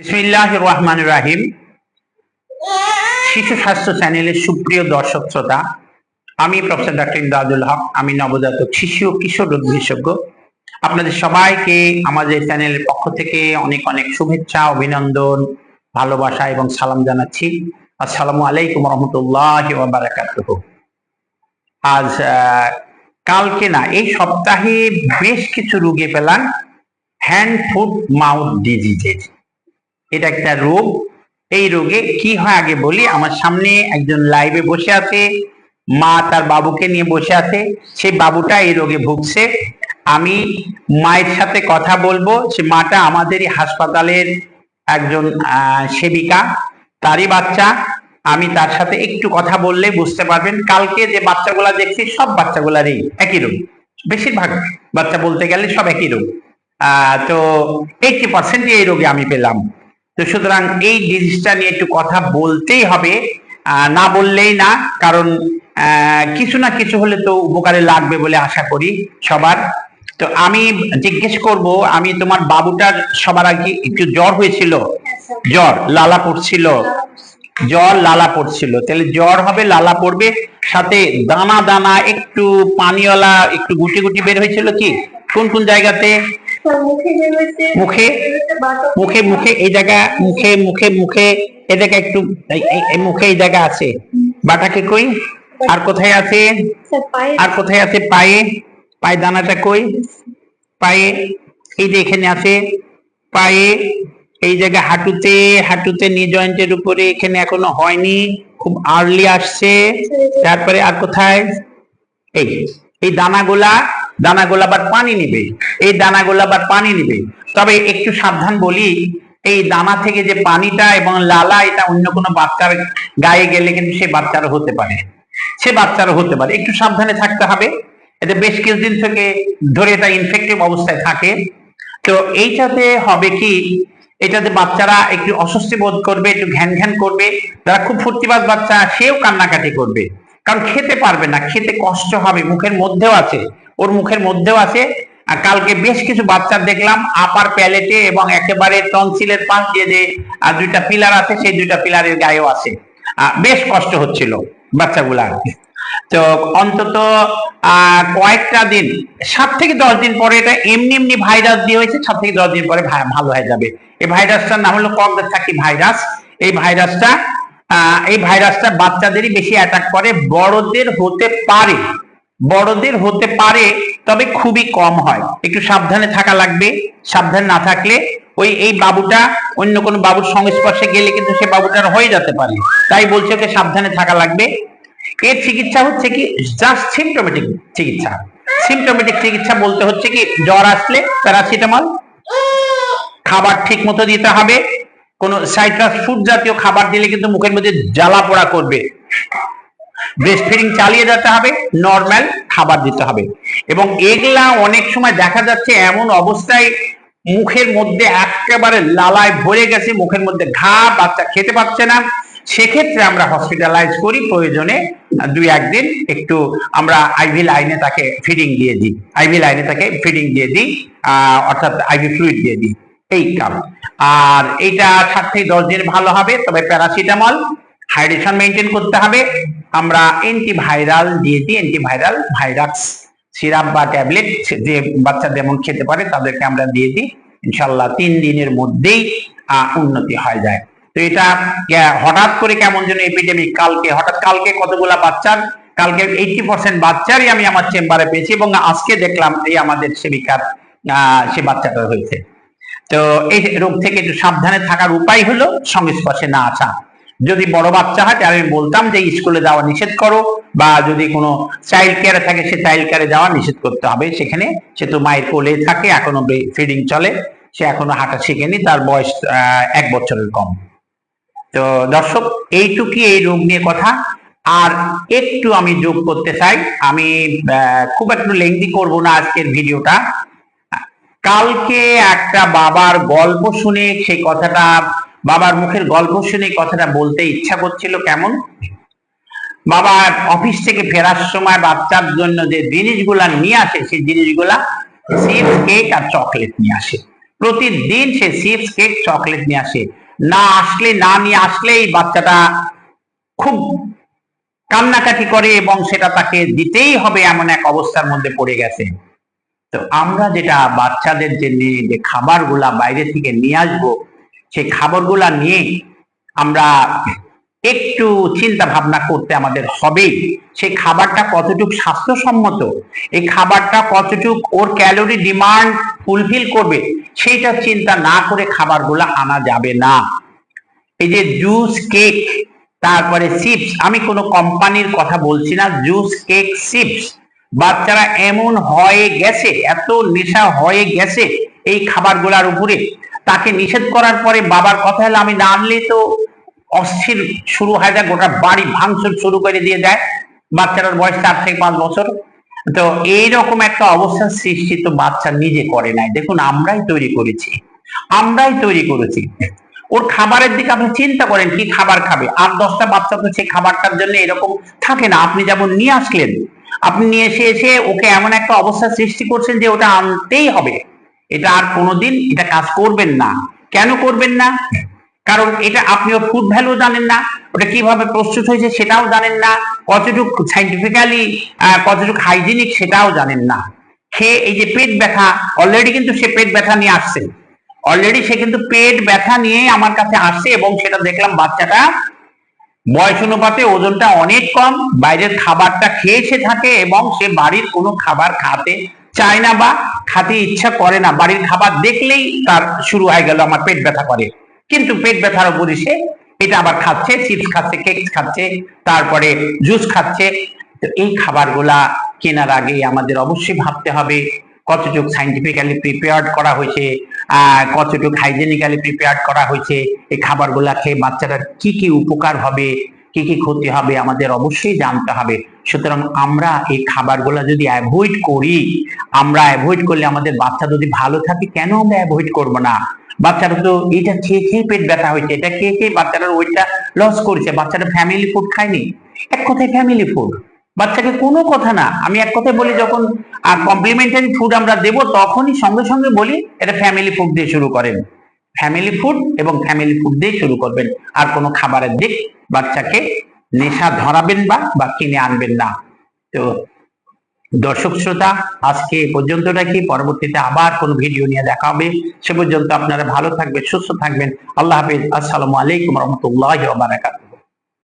বিসমিল্লাহ রহমান রাহিম। শিশু স্বাস্থ্য চ্যানেলের সুপ্রিয় দর্শক শ্রোতা, আমি প্রফেসর ইমদাদুল হক, আমি নবজাতক শিশু ও কিশোর রোগ বিশেষজ্ঞ। আপনাদের সবাইকে আমাদের চ্যানেলের পক্ষ থেকে অনেক অনেক শুভেচ্ছা, অভিনন্দন, ভালোবাসা এবং সালাম জানাচ্ছি। আসসালামু আলাইকুম রহমতুল্লাহ বারাকাতুহ। আজ কালকে না, এই সপ্তাহে বেশ কিছু রোগে পেলাম। হ্যান্ড, ফুট, মাউথ ডিজিজের এটা একটা রোগ। এই রোগে কি হয় আগে বলি আমার সামনে একজন লাইভে বসে আছে মা তার বাবুকে নিয়ে বসে আছে সেই বাবুটা এই রোগে ভুগছে। আমি মায়ের সাথে কথা বলব সে মাটা আমাদেরই হাসপাতালের একজন সেবিকা তারই বাচ্চা। আমি তার সাথে একটু কথা বললে বুঝতে পারবেন কালকে যে বাচ্চাগুলা দেখছি সব বাচ্চাগুলারই একই রোগ। বেশিরভাগ বাচ্চা বলতে গেলে সব একই রোগ। আহ, তো এইটি পার্সেন্ট এই রোগে আমি পেলাম। তো সুতরাং এই ডিজিজটা নিয়ে একটু কথা বলতেই হবে না বললেই না, কারণ কিছু না কিছু হলে তো উপকারে লাগবে বলে আশা করি সবার। তো আমি জিজ্ঞেস করব, আমি তোমার বাবুটার সবার আগে একটু জ্বর হয়েছিল? জ্বর, লালা পড়ছিল। জ্বর, লালা পড়ছিল। তাহলে জ্বর হবে, লালা পড়বে, সাথে দানা দানা, একটু পানিওয়ালা, একটু গুটি গুটি বের হয়েছিল কি? কোন কোন জায়গাতে? মুখে মুখে? মুখে এই জায়গা মুখে মুখে মুখে এ জায়গা একটু এই- এই- এই মুখে এই জায়গা আছে। বাটাকে কই? আর কোথায় আছে? আর কোথায় আছে পায়ে? কই? পায়ে এই যে এখানে আছে। পায়ে এই জায়গা হাঁটুতে হাঁটুতে নি জয়েন্টের উপরে এখানে এখনও হয়নি। খুব আর্লি আসছে। তারপরে আর কোথায়? এই এই দানাগুলা দানাগুলা আবার পানি নিবে। এই দানাগুলা আবার পানি নিবে। তবে একটু সাবধান বলি, এই দানা থেকে যে পানিটা এবং লালা, এটা অন্য কোনো বাচ্চার গায়ে গেলে কিন্তু সে বাচ্চারও হতে পারে। সে বাচ্চারও হতে পারে। একটু সাবধানে থাকতে হবে। এটা বেশ কিছুদিন থেকে ধরে এটা ইনফেক্টিভ অবস্থায় থাকে। তো এইটাতে হবে কি, এটাতে বাচ্চারা একটু অস্বস্তি বোধ করবে, একটু ঘ্যান ঘ্যান করবে। যারা খুব ফুর্তিবাদ বাচ্চা, সেও কান্নাকাটি করবে। কারণ খেতে পারবে না। খেতে কষ্ট হবে, মুখের মধ্যেও আছে। ওর মুখের মধ্যেও আছে। আর কালকে বেশ কিছু বাচ্চা দেখলাম আপার প্যালেটে এবং একেবারে টনসিলের পাশ দিয়ে যে আহ, দুইটা পিলার আছে সেই দুইটা পিলারের গায়েও আছে। বেশ কষ্ট হচ্ছিল বাচ্চাগুলা তো অন্তত কয়েকটা দিন সাত থেকে দশ দিন পরে এটা এমনি এমনি ভাইরাস দিয়ে হয়েছে সাত থেকে দশ দিন পরে ভালো হয়ে যাবে। এই ভাইরাসটার নাম হলো কগদের থাকি ভাইরাস এই ভাইরাসটা এই ভাইরাসটা বাচ্চাদেরই বেশি অ্যাটাক করে বড়দের হতে পারে। বড়দের হতে পারে, তবে খুবই কম হয়। একটু সাবধানে থাকা লাগবে। সাবধান না থাকলে ওই, এই বাবুটা অন্য কোনো বাবুর সংস্পর্শে গেলে কিন্তু সে বাবুটার হয়ে যেতে পারে। তাই বলছে ওকে সাবধানে থাকা লাগবে। এর চিকিৎসা হচ্ছে কি জাস্ট সিমটোমেটিক চিকিৎসা। সিমটোমেটিক চিকিৎসা বলতে হচ্ছে কি, জ্বর আসলে প্যারাসিটামল খাবার ঠিক মতো দিতে হবে। কোন সাইট্রাস ফুড জাতীয় খাবার দিলে কিন্তু মুখের মধ্যে জ্বালা পোড়া করবে। ব্রেস্ট ফিডিং চালিয়ে যেতে হবে নর্মাল খাবার দিতে হবে। এবং এগুলা অনেক সময় দেখা যাচ্ছে এমন অবস্থায় মুখের মধ্যে একেবারে লালায় ভরে গেছে, মুখের মধ্যে ঘা বাচ্চা খেতে পাচ্ছে না। সেক্ষেত্রে আমরা হসপিটালাইজ করি, প্রয়োজনে দুই একদিন একটু আমরা আইভি লাইনে তাকে ফিডিং দিয়ে দিই। আইভি লাইনে তাকে ফিডিং দিয়ে দিই অর্থাৎ আইভি ফ্লুইড দিয়ে দিই। এই কাম আর এইটা সাত থেকে দশ দিন ভালো হবে, তবে প্যারাসিটামল হাইড্রেশন মেনটেন করতে হবে। আমরা অ্যান্টিভাইরাল দিয়েছি অ্যান্টিভাইরাল ভাইরাস সিরাপ বা ট্যাবলেট যে বাচ্চা যেমন খেতে পারে তাদেরকে আমরা দিয়ে দিই ইনশাল্লাহ তিন দিনের মধ্যেই উন্নতি হয়ে যায়। তো এটা হঠাৎ করে কেমন যেন এপিডেমিক কালকে, হঠাৎ কালকে কতগুলা বাচ্চার, কালকে এইটি পার্সেন্ট বাচ্চারই আমি আমার চেম্বারে পেয়েছি এবং আজকে দেখলাম এই আমাদের সেবিকার সে বাচ্চাটা হয়েছে। তো এই রোগ থেকে একটু সাবধানে থাকার উপায় হলো সংস্পর্শে না আসা। যদি বড় বাচ্চা হয়, তাহলে আমি বলতাম যে, স্কুলে যাওয়া নিষেধ করো। বা যদি কোনো চাইল্ড কেয়ারে থাকে, সে চাইল্ড কেয়ারে যাওয়া নিষেধ করতে হবে। সেখানে সে তো মায়ের কোলে থাকে, এখনও ফিডিং চলে। সে এখনও হাঁটা শিখেনি, তার বয়স এক বছরের কম। তো দর্শক এইটুকুই এই রোগ নিয়ে কথা। আর একটু আমি যোগ করতে চাই। আমি খুব একটু লেংদি করব না আজকের ভিডিওটা। কালকে একটা বাবার গল্প শুনে সেই কথাটা বাবার মুখের গল্প শুনে কথাটা বলতে ইচ্ছা করছিল কেমন? বাবা অফিস থেকে ফেরার সময় বাচ্চার জন্য যে জিনিসগুলা নিয়ে আসে, সেই জিনিসগুলা চিপস, কেক আর চকলেট নিয়ে আসে। প্রতিদিন সে চিপস, কেক, চকলেট নিয়ে আসে। না আসলে, না নিয়ে আসলেই বাচ্চাটা খুব কান্নাকাটি করে এবং সেটা তাকে দিতেই হবে এমন এক অবস্থার মধ্যে পড়ে গেছে। তো আমরা যেটা বাচ্চাদের জন্য যে খাবারগুলা বাইরে থেকে নিয়ে আসব সেই খাবারগুলা নিয়ে আমরা একটু চিন্তা ভাবনা করতে আমাদের হবে। সেই খাবারটা কতটুকু স্বাস্থ্যসম্মত? এই খাবারটা কতটুক ওর ক্যালোরি ডিমান্ড ফুলফিল করবে? সেইটা চিন্তা না করে খাবারগুলা আনা যাবে না। এই যে জুস কেক তারপরে চিপস আমি কোনো কোম্পানির কথা বলছি না জুস কেক চিপস বাচ্চারা এমন হয়ে গেছে, এত নেশা হয়ে গেছে এই খাবারগুলার উপরে। তাকে নিষেধ করার পরে বাবার কথা হলো, আমি না আনলে তো অস্থির শুরু হয়ে যায়, গোটা বাড়ি ভাঙচুর শুরু করে দিয়ে দেয়। বাচ্চাটার বয়স চার থেকে পাঁচ বছর। তো এইরকম একটা অবস্থার সৃষ্টি তো বাচ্চা নিজে করে নাই। দেখুন, আমরাই তৈরি করেছি। আমরাই তৈরি করেছি। ওর খাবারের দিকে আপনি চিন্তা করেন, কি খাবার খাবে? আর দশটা বাচ্চা তো সেই খাবারটার জন্য এরকম থাকে না। আপনি যেমন নিয়ে আসলেন, আপনি নিয়ে এসে এসে ওকে এমন একটা অবস্থা সৃষ্টি করছেন যে ওটা আনতেই হবে। এটা আর কোনোদিন এটা কাজ করবেন না। কেন করবেন না? কারণ এটা আপনিও ফুড ভ্যালু জানেন না, ওটা কীভাবে প্রস্তুত হয়েছে সেটাও জানেন না, কতটুকু সাইন্টিফিক্যালি কতটুকু হাইজিনিক সেটাও জানেন না। খেয়ে এই যে পেট ব্যথা অলরেডি কিন্তু সে পেট ব্যথা নিয়ে আসছে। অলরেডি সে কিন্তু পেট ব্যথা নিয়ে আমার কাছে আসছে এবং সেটা দেখলাম বাচ্চাটা বয়স অনুপাতে ওজনটা অনেক কম, বাইরের খাবারটা খেয়ে সে থাকে এবং সে বাড়ির কোনো খাবার খাতে চায় না বা খাতে ইচ্ছা করে না, বাড়ির খাবার দেখলেই তার শুরু হয়ে গেল, আমার পেট ব্যথা করে। কিন্তু পেট ব্যথার উপরে সে এটা আবার খাচ্ছে, চিপস খাচ্ছে কেক খাচ্ছে, তারপরে জুস খাচ্ছে। তো এই খাবারগুলা কেনার আগে আমাদের অবশ্যই ভাবতে হবে, কতটুকু সাইন্টিফিক্যালি প্রিপেয়ার্ড করা হয়েছে কতটুকু হাইজেনিক্যালি প্রিপেয়ার্ড করা হয়েছে, এই খাবারগুলা খেয়ে বাচ্চারা কি কি উপকার হবে কি কি ক্ষতি হবে আমাদের অবশ্যই জানতে হবে। সুতরাং আমরা এই খাবারগুলা যদি অ্যাভয়েড করি, আমরা অ্যাভয়েড করলে আমাদের বাচ্চা যদি ভালো থাকে, কেন আমরা অ্যাভয়েড করব না? বাচ্চারা তো এটা খেয়ে খেয়ে পেট ব্যথা হয়েছে, এটা খেয়ে খেয়ে বাচ্চাটার ওইটা লস করেছে বাচ্চাটা ফ্যামিলি ফুড খায়নি। এক কথায় ফ্যামিলি ফুড বাচ্চাকে কোনো কথা না। আমি এক কথায় বলি, যখন কমপ্লিমেন্টারি ফুড আমরা দেব, তখনই সঙ্গে সঙ্গে বলি, এটা ফ্যামিলি ফুড দিয়ে শুরু করেন। ফ্যামিলি ফুড এবং ফ্যামিলি ফুড দিয়ে শুরু করবেন। আর কোনো খাবারের দিক বাচ্চাকে নেশা ধরাবেন বা বা কিনে আনবেন না। তো দর্শক শ্রোতা, আজকে এ পর্যন্ত রাখি। পরবর্তীতে আবার কোন ভিডিও নিয়ে দেখা হবে। সে পর্যন্ত আপনারা ভালো থাকবেন, সুস্থ থাকবেন। আল্লাহ হাফিজ। আসসালামু আলাইকুম রহমতুল্লাহ বারাকাতুহ।